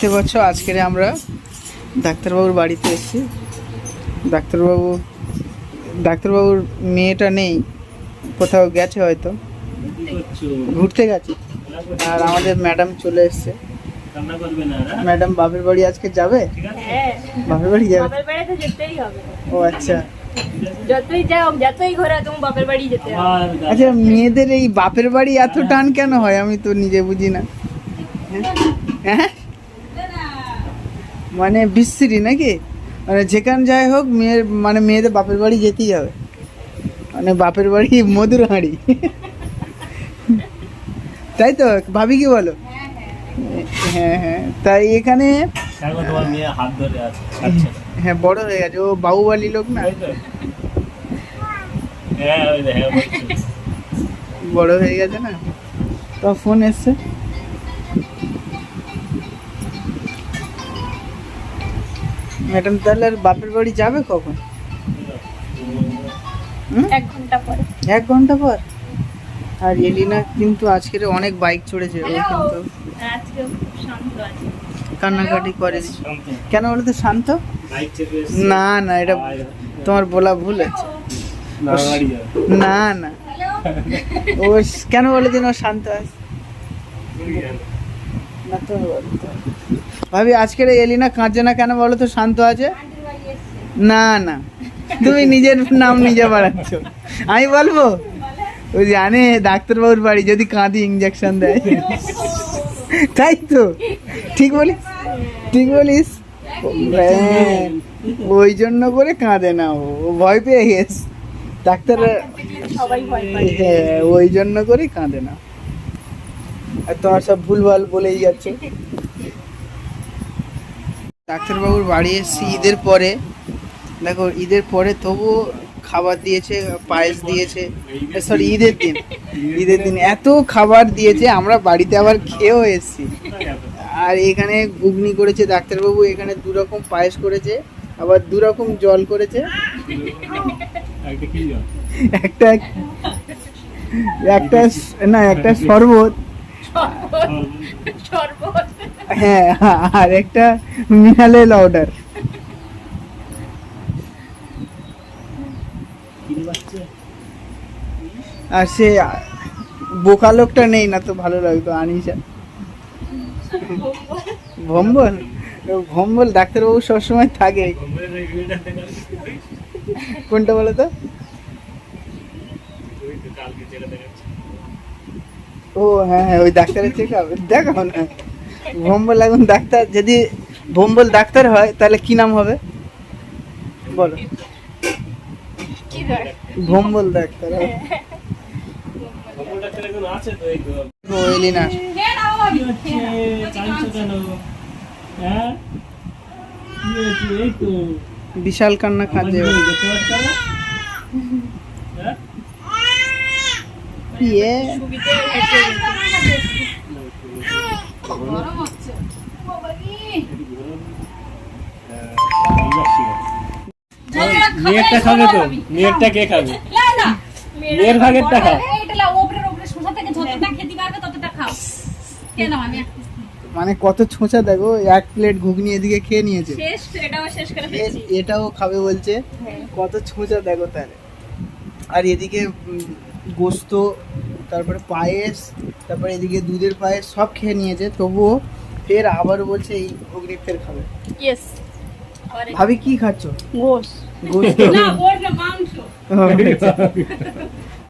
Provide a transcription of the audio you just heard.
দেখতে পাচ্ছ আজকের আমরা ডাক্তারবাবুর বাড়িতে এসেছি। ডাক্তারবাবু ডাক্তারবাবুর মেয়েটা নেই কোথাও গেছে হয়তো? ঘুরতে গেছে। আর আমাদের ম্যাডাম চলে এসছে? ম্যাডাম বাপের বাড়ি আজকে যাবে? হ্যাঁ বাপের বাড়ি যাবে ও আচ্ছা। আচ্ছা মেয়েদের এই বাপের বাড়ি এত টান কেন হয়? আমি তো নিজে বুঝি না। হ্যাঁ? মানে বিশ্রী নাকি? মানে যেখানে যাই হোক মেয়ের মানে মেয়েদের বাপের বাড়ি যেতেই হবে। মানে বাপের বাড়ি মধুর হাঁড়ি। তাই তো? ভাবি কি বলো? হ্যাঁ হ্যাঁ। তাই এখানে হ্যাঁ বড় হয়ে গেছে। ও বাহুবালি লোক না? হ্যাঁ বলছি। বড় হয়ে গেছে না? তো ফোন এসছে? ম্যাডাম তাহলে আর বাপের বাড়ি যাবে কখন? এক ঘণ্টা পরে। এক ঘণ্টা পর? আর এলিনা কিন্তু আজকের অনেক বাইক চড়েছে ও কিন্তু আজকে খুব শান্ত আছে। কান্নাকাটি করে কেন বলো তো শান্ত। না না এটা তোমার বলা ভুল আছে। না, না না ও কেন বলে দিন ও শান্ত আছে। ভাবি আজকের এলিনা কাঁদছে না কেন বলো তো শান্ত আছে? না না। তুমি নিজের নাম নিজে বাড়াচ্ছ। আমি বলব? ওই জানে ডাক্তারবাবুর বাড়ি যদি কাঁদি ইঞ্জেকশন দেয়। তাই তো? ঠিক বলিস ঠিক বলিস? হ্যাঁ, ওই জন্য করে কাঁদে না ও। ভয় পেয়ে গেছে। ডাক্তার হ্যাঁ ওই জন্য করে কাঁদে না। আর তোমার সব ভুলভাল বলেই যাচ্ছে। ডাক্তারবাবুর বাড়ি এসেছি ঈদের পরে। দেখো, ঈদের পরে তবুও খাবার দিয়েছে, পায়েস দিয়েছে। সরি ঈদের দিন। ঈদের দিন এত খাবার দিয়েছে, আমরা বাড়িতে আবার খেয়েও এসেছি। আর এখানে ঘুগনি করেছে ডাক্তারবাবু, এখানে দু রকম পায়েস করেছে, আবার দু রকম জল করেছে। একটা একটা না, একটা শরবত। হ্যাঁ আর একটা মিনারেল অর্ডার আর সে বোকা লোকটা নেই না তো ভালো লাগতো, আনিসা। ভম্বল? ভম্বল ডাক্তারবাবু সবসময় থাকে। কোনটা বলো তো ওই তো কালকে যেটা দেখাচ্ছে। ও হ্যাঁ হ্যাঁ ওই ডাক্তারের চেক আপ দেখাও না ভম্বল এখন ডাক্তার যদি ভম্বল ডাক্তার হয় তাহলে কি নাম হবে? বলো। কি ভম্বল ডাক্তার? হ্যাঁ? বিশাল কান্না মেয়ে গেছে। মেয়েরটা খাবে তো? মেয়েরটা কে খাবে? মেয়ের ভাগেরটা খাও। মানে কত ছোঁচা দেখো এক প্লেট ঘুগনি এদিকে খেয়ে নিয়েছে। এটাও এ- এটাও খাবে বলছে। হ্যাঁ। কত ছোঁচা দেখো তাহলে। আর এদিকে গোস্ত তারপরে পায়েস তারপরে এদিকে দুধের পায়েস সব খেয়ে নিয়েছে তবুও ফের আবার বলছে এই ঘুগনি ফের খাবে। ইয়েস ভাবি কি খাচ্ছ? গোস গোস্ত। না গোস না মাংস।